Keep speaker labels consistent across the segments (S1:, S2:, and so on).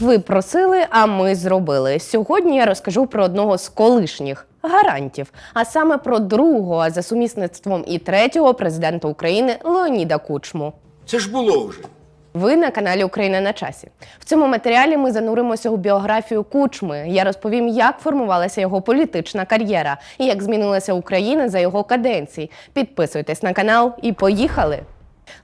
S1: Ви просили, а ми зробили. Сьогодні я розкажу про одного з колишніх гарантів, а саме про другого, а за сумісництвом і третього президента України Леоніда Кучму.
S2: Це ж було вже.
S1: Ви на каналі Україна на часі. В цьому матеріалі ми зануримося у біографію Кучми. Я розповім, як формувалася його політична кар'єра і як змінилася Україна за його каденції. Підписуйтесь на канал і поїхали!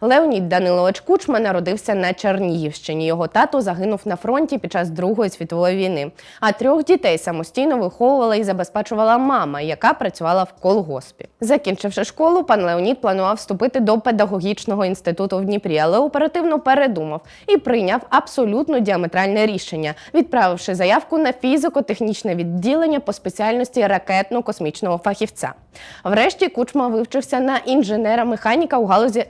S1: Леонід Данилович Кучма народився на Чернігівщині. Його тато загинув на фронті під час Другої світової війни. А трьох дітей самостійно виховувала і забезпечувала мама, яка працювала в колгоспі. Закінчивши школу, пан Леонід планував вступити до педагогічного інституту в Дніпрі, але оперативно передумав і прийняв абсолютно діаметральне рішення, відправивши заявку на фізико-технічне відділення по спеціальності ракетно-космічного фахівця. Врешті Кучма вивчився на інженера-механіка у галузі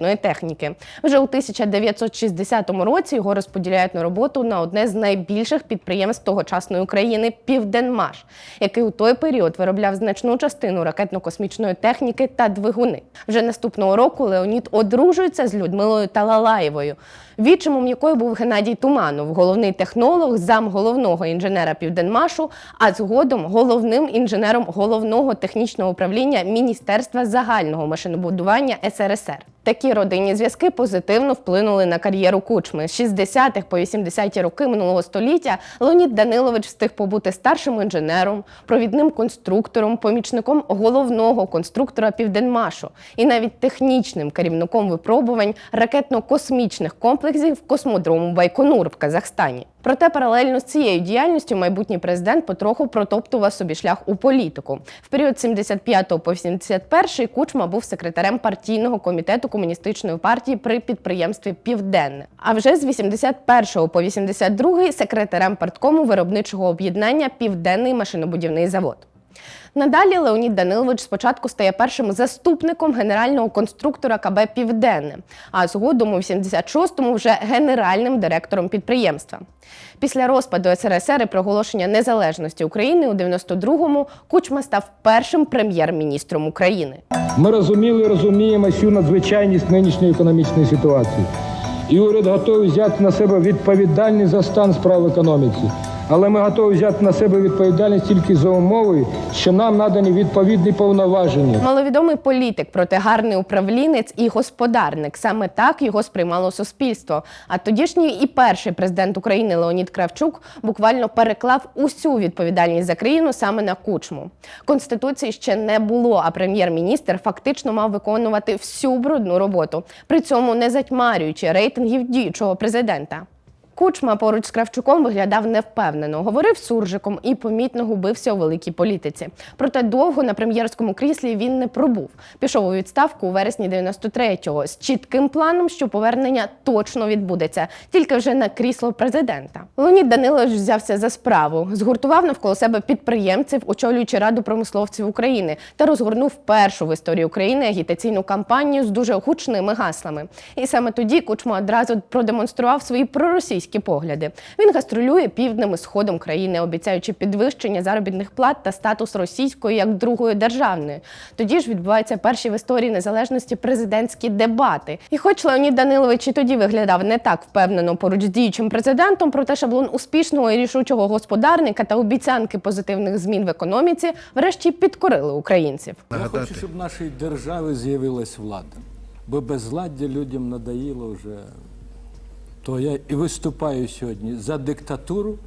S1: ракетної техніки. Вже у 1960 році його розподіляють на роботу на одне з найбільших підприємств тогочасної України Південмаш, який у той період виробляв значну частину ракетно-космічної техніки та двигуни. Вже наступного року Леонід одружується з Людмилою Талалаєвою, відчимом якої був Геннадій Туманов, головний технолог, зам головного інженера Південмашу, а згодом головним інженером головного технічного управління Міністерства загального машинобудування СРСР. Такі родинні зв'язки позитивно вплинули на кар'єру Кучми. З 60-х по 80-ті роки минулого століття Леонід Данилович встиг побути старшим інженером, провідним конструктором, помічником головного конструктора Південмашу і навіть технічним керівником випробувань ракетно-космічних комплексів космодрому Байконур в Казахстані. Проте паралельно з цією діяльністю майбутній президент потроху протоптував собі шлях у політику. В період з 75 по 81 Кучма був секретарем партійного комітету комуністичної партії при підприємстві Південне. А вже з 81 по 82 секретарем парткому виробничого об'єднання Південний машинобудівний завод. Надалі Леонід Данилович спочатку стає першим заступником генерального конструктора КБ Південне, а згодом у 86-му вже генеральним директором підприємства. Після розпаду СРСР і проголошення незалежності України у 92-му Кучма став першим прем'єр-міністром України.
S3: Ми розуміли і розуміємо всю надзвичайність нинішньої економічної ситуації. І уряд готовий взяти на себе відповідальність за стан справ в економіці. Але ми готові взяти на себе відповідальність тільки за умовою, що нам надані відповідні повноваження.
S1: Маловідомий політик, проте гарний управлінець і господарник. Саме так його сприймало суспільство. А тодішній і перший президент України Леонід Кравчук буквально переклав усю відповідальність за країну саме на кучму. Конституції ще не було, а прем'єр-міністр фактично мав виконувати всю брудну роботу, при цьому не затьмарюючи рейтингів діючого президента. Кучма поруч з Кравчуком виглядав невпевнено, говорив суржиком і помітно губився у великій політиці. Проте довго на прем'єрському кріслі він не пробув. Пішов у відставку у вересні 93-го з чітким планом, що повернення точно відбудеться, тільки вже на крісло президента. Леонід Данилович взявся за справу, згуртував навколо себе підприємців, очолюючи раду промисловців України, та розгорнув першу в історії України агітаційну кампанію з дуже гучними гаслами. І саме тоді Кучма одразу продемонстрував свої проросійські погляди. Він гастролює півднем і сходом країни, обіцяючи підвищення заробітних плат та статус російської як другої державної. Тоді ж відбуваються перші в історії незалежності президентські дебати. І хоч Леонід Данилович і тоді виглядав не так впевнено поруч з діючим президентом, проте шаблон успішного і рішучого господарника та обіцянки позитивних змін в економіці врешті підкорили українців.
S4: Я хочу, щоб в нашій державі з'явилась влада. Бо безладдя людям надоїло вже. То я і виступаю сьогодні за диктатуру,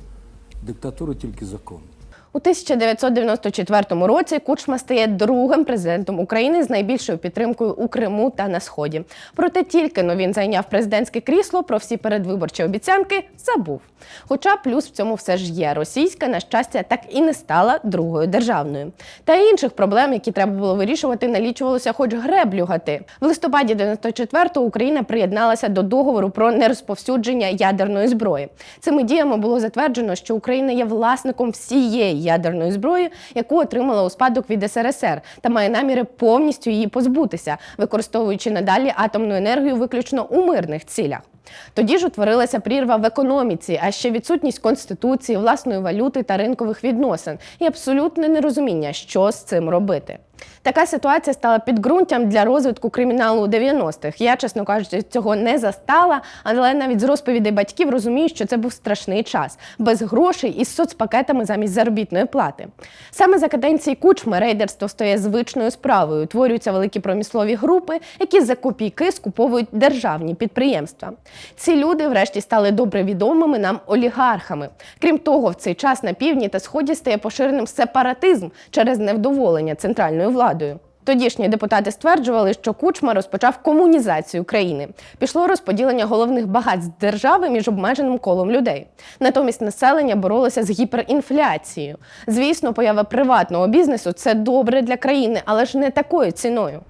S4: диктатуру тільки закону.
S1: У 1994 році Кучма стає другим президентом України з найбільшою підтримкою у Криму та на сході. Проте тільки но він зайняв президентське крісло про всі передвиборчі обіцянки забув. Хоча плюс в цьому все ж є. Російська, на щастя, так і не стала другою державною. Та інших проблем, які треба було вирішувати, налічувалося хоч греблю гати. В листопаді 94-го Україна приєдналася до договору про нерозповсюдження ядерної зброї. Цими діями було затверджено, що Україна є власником всієї ядерної зброї, яку отримала у спадок від СРСР, та має наміри повністю її позбутися, використовуючи надалі атомну енергію виключно у мирних цілях. Тоді ж утворилася прірва в економіці, а ще відсутність конституції, власної валюти та ринкових відносин і абсолютне нерозуміння, що з цим робити. Така ситуація стала підґрунтям для розвитку криміналу у 90-х. Я, чесно кажучи, цього не застала, але навіть з розповідей батьків розумію, що це був страшний час без грошей і з соцпакетами замість заробітної плати. Саме за каденції кучми рейдерство стає звичною справою. Утворюються великі промислові групи, які за копійки скуповують державні підприємства. Ці люди, врешті, стали добре відомими нам олігархами. Крім того, в цей час на півдні та сході стає поширеним сепаратизм через невдоволення центральною владою. Тодішні депутати стверджували, що Кучма розпочав комунізацію країни. Пішло розподілення головних багатств держави між обмеженим колом людей. Натомість населення боролося з гіперінфляцією. Звісно, поява приватного бізнесу це добре для країни, але ж не такою ціною.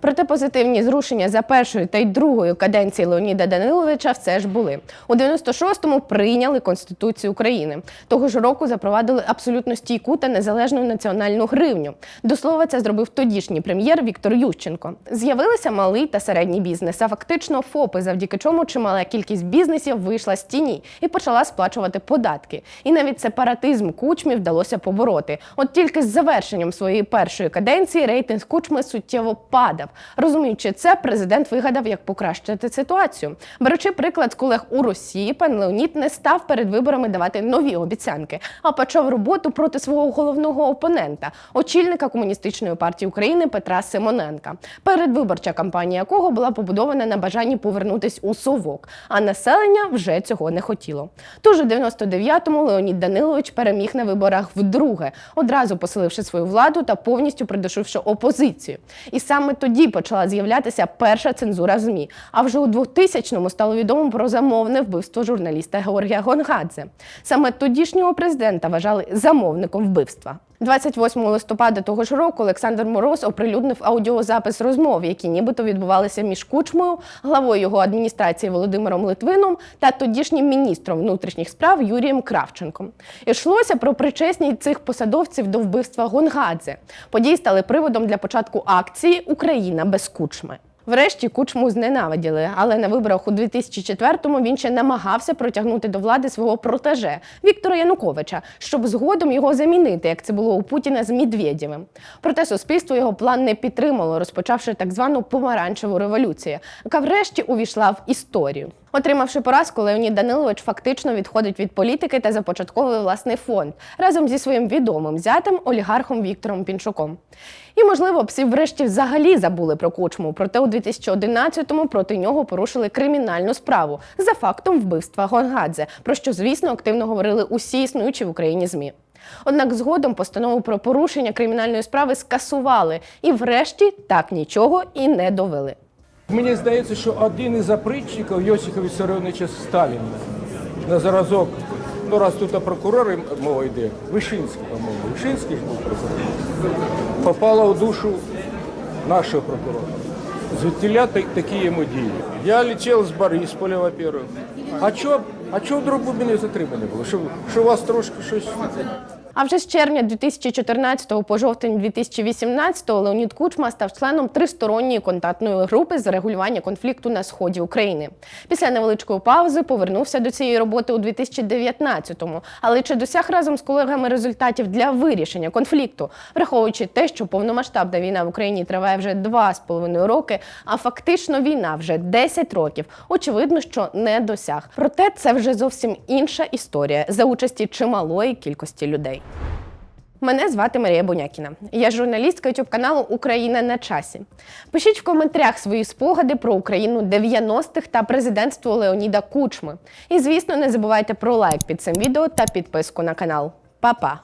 S1: Проте позитивні зрушення за першою та й другою каденції Леоніда Даниловича все ж були. У 96-му прийняли Конституцію України. Того ж року запровадили абсолютно стійку та незалежну національну гривню. До слова, це зробив тодішній прем'єр Віктор Ющенко. З'явилися малий та середній бізнес, а фактично ФОПи, завдяки чому чимала кількість бізнесів вийшла з тіні і почала сплачувати податки. І навіть сепаратизм кучмі вдалося побороти. От тільки з завершенням своєї першої каденції рейтинг кучми суттєво падав. Розуміючи це, президент вигадав, як покращити ситуацію. Беручи приклад колег у Росії, пан Леонід не став перед виборами давати нові обіцянки, а почав роботу проти свого головного опонента, очільника комуністичної партії України Петра Симоненка, передвиборча кампанія якого була побудована на бажанні повернутись у совок. А населення вже цього не хотіло. Тож у 99-му Леонід Данилович переміг на виборах вдруге, одразу посиливши свою владу та повністю придушивши опозицію. І саме тоді почала з'являтися перша цензура ЗМІ. А вже у 2000-му стало відомо про замовне вбивство журналіста Георгія Гонгадзе. Саме тодішнього президента вважали замовником вбивства. 28 листопада того ж року Олександр Мороз оприлюднив аудіозапис розмов, які нібито відбувалися між Кучмою, главою його адміністрації Володимиром Литвином та тодішнім міністром внутрішніх справ Юрієм Кравченком. Йшлося про причесність цих посадовців до вбивства Гонгадзе. Події стали приводом для початку акції Україна без кучми. Врешті кучму зненавиділи, але на виборах у 2004-му він ще намагався протягнути до влади свого протеже Віктора Януковича, щоб згодом його замінити, як це було у Путіна з Медведєвим. Проте суспільство його план не підтримало, розпочавши так звану помаранчеву революцію, яка врешті увійшла в історію. Отримавши поразку, Леонід Данилович фактично відходить від політики та започатковує власний фонд разом зі своїм відомим зятем олігархом Віктором Пінчуком. І, можливо, всі врешті взагалі забули про кучму. Проте у 2011-му проти нього порушили кримінальну справу за фактом вбивства Гонгадзе, про що, звісно, активно говорили усі існуючі в Україні ЗМІ. Однак згодом постанову про порушення кримінальної справи скасували і, врешті, так нічого і не довели.
S3: Мені здається, що один із опричників Йосифа Вісаріоновича Сталіна на зразок, ну раз тут про прокурори мова йде, Вишинський, по-моєму, Вишинський був прокурор, попала у душу нашого прокурора. Звідтіля такі йому дії. Я летів з Борисполя, во-первых. А чого а чого вдруг ви мене затримані було? Що у вас трошки щось
S1: А вже з червня 2014 по жовтень 2018 Леонід Кучма став членом тристоронньої контактної групи з регулювання конфлікту на сході України. Після невеличкої паузи повернувся до цієї роботи у 2019-му. Але чи досяг разом з колегами результатів для вирішення конфлікту, враховуючи те, що повномасштабна війна в Україні триває вже два з половиною роки, а фактично війна вже 10 років. Очевидно, що не досяг. Проте це вже зовсім інша історія за участі чималої кількості людей. Мене звати Марія Бунякіна. Я журналістка youtube каналу Україна на часі. Пишіть в коментарях свої спогади про Україну 90-х та президентство Леоніда Кучми. І звісно, не забувайте про лайк під цим відео та підписку на канал. Па-па!